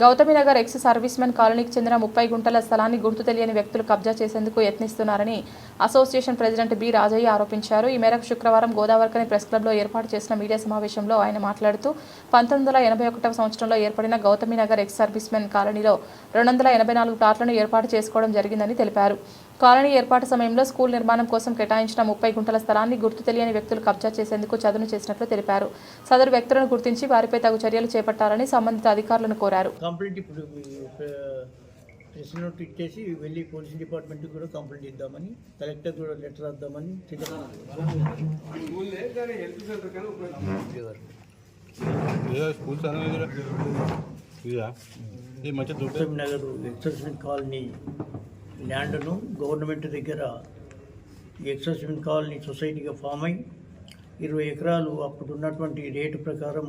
Gautaminagar ex servicemen కాలనీకి చెందిన ముప్పై గుంటల స్థలాన్ని గుర్తు తెలియని వ్యక్తులు కబ్జా చేసేందుకు యత్నిస్తున్నారని అసోసియేషన్ ప్రెసిడెంట్ బి రాజయ్య ఆరోపించారు. ఈ మేరకు శుక్రవారం గోదావరికని ప్రెస్ క్లబ్లో ఏర్పాటు చేసిన మీడియా సమావేశంలో ఆయన మాట్లాడుతూ పంతొమ్మిది వందల ఎనభై ఒకటవ సంవత్సరంలో ఏర్పడిన గౌతమినగర్ ఎక్స్ సర్వీస్మెన్ కాలనీలో రెండు వందల ఎనభై నాలుగు ప్లాట్లను ఏర్పాటు చేసుకోవడం జరిగిందని తెలిపారు. కాలనీ ఏర్పాటు సమయంలో స్కూల్ నిర్మాణం కోసం కేటాయించిన ముప్పై గుంటల స్థలాన్ని గుర్తు తెలియని వ్యక్తులు కబ్జా చేసేందుకు చదును చేసినట్లు తెలిపారు. సదరు వ్యక్తులను గుర్తించి వారిపై తగు చర్యలు చేపట్టాలని సంబంధిత అధికారులను కోరారు. కంప్లైంట్ ఇప్పుడు ప్రెస్ నోట్ ఇచ్చేసి వెళ్ళి పోలీస్ డిపార్ట్మెంట్కి కూడా కంప్లైంట్ ఇద్దామని కలెక్టర్ కూడా లెటర్ రాద్దామని నగర్ కాలనీ ల్యాండ్ను గవర్నమెంట్ దగ్గర ఎక్సెస్మెంట్ కాలనీ సొసైటీగా ఫామ్ అయి ఇరవై ఎకరాలు అప్పుడు ఉన్నటువంటి రేటు ప్రకారం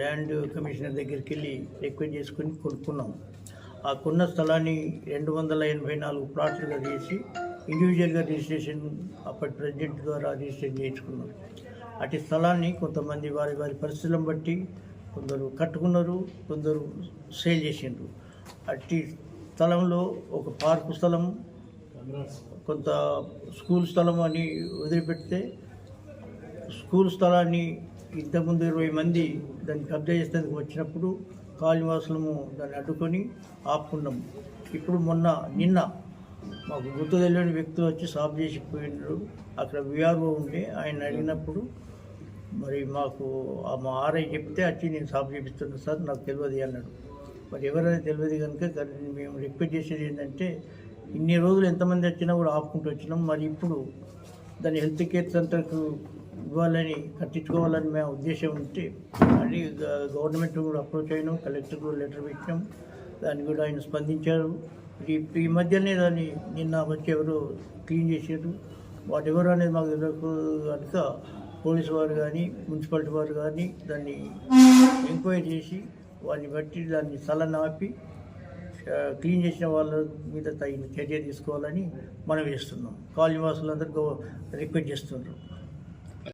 ల్యాండ్ కమిషనర్ దగ్గరికి వెళ్ళి రిక్వెస్ట్ చేసుకుని కొనుక్కున్నాం. ఆ కొన్న స్థలాన్ని రెండు వందల ఎనభై నాలుగు ప్లాట్లుగా చేసి ఇండివిజువల్గా రిజిస్ట్రేషన్ అప్పటి ప్రెసిడెంట్ ద్వారా రిజిస్ట్రేషన్ చేయించుకున్నాం. అటు స్థలాన్ని కొంతమంది వారి వారి పరిస్థితులను బట్టి కొందరు కట్టుకున్నారు కొందరు సేల్ చేసిండ్రు. అట్టి స్థలంలో ఒక పార్కు స్థలం కొంత స్కూల్ స్థలం అని వదిలిపెడితే స్కూల్ స్థలాన్ని ఇంతకుముందు ఇరవై మంది దాన్ని కబ్జా చేసేందుకు వచ్చినప్పుడు కాళీవాసులము దాన్ని అడ్డుకొని ఆపుకున్నాము ఇప్పుడు మొన్న నిన్న మాకు గుర్తు తెలియని వ్యక్తులు వచ్చి సాఫ్ చేసి పోయినారు. అక్కడ విఆర్ఓ ఉండే ఆయన అడిగినప్పుడు మరి మాకు ఆ మా ఆర్ఐ చెప్తే వచ్చి నేను సాఫ్ చేపిస్తున్నాను సార్ నాకు తెలియదు అన్నాడు. మరి ఎవరైనా తెలియదు కనుక దాన్ని మేము రిక్వెస్ట్ చేసేది ఏంటంటే ఇన్ని రోజులు ఎంతమంది వచ్చినా కూడా ఆపుకుంటూ వచ్చినాం. మరి ఇప్పుడు దాన్ని హెల్త్ కేర్ సెంటర్కు ఇవ్వాలని కట్టించుకోవాలని మేము ఉద్దేశం ఉంటే మళ్ళీ గవర్నమెంట్ కూడా అప్రోచ్ అయినాం. కలెక్టర్ కూడా లెటర్ పెట్టినాం. దాన్ని కూడా ఆయన స్పందించారు. ఈ ఈ మధ్యనే దాన్ని నిన్న వచ్చి ఎవరు క్లీన్ చేశారు వాటి ఎవరు అనేది మాకు తెలియదు కనుక పోలీసు వారు కానీ మున్సిపాలిటీ వారు కానీ దాన్ని ఎంక్వైరీ చేసి వారిని బట్టి దాన్ని తలనాపి ఆపి క్లీన్ చేసిన వాళ్ళ మీద తగిన చర్య తీసుకోవాలని మనం వేస్తున్నాం కాలనీ వాసులందరికీ రిక్వెస్ట్ చేస్తున్నారు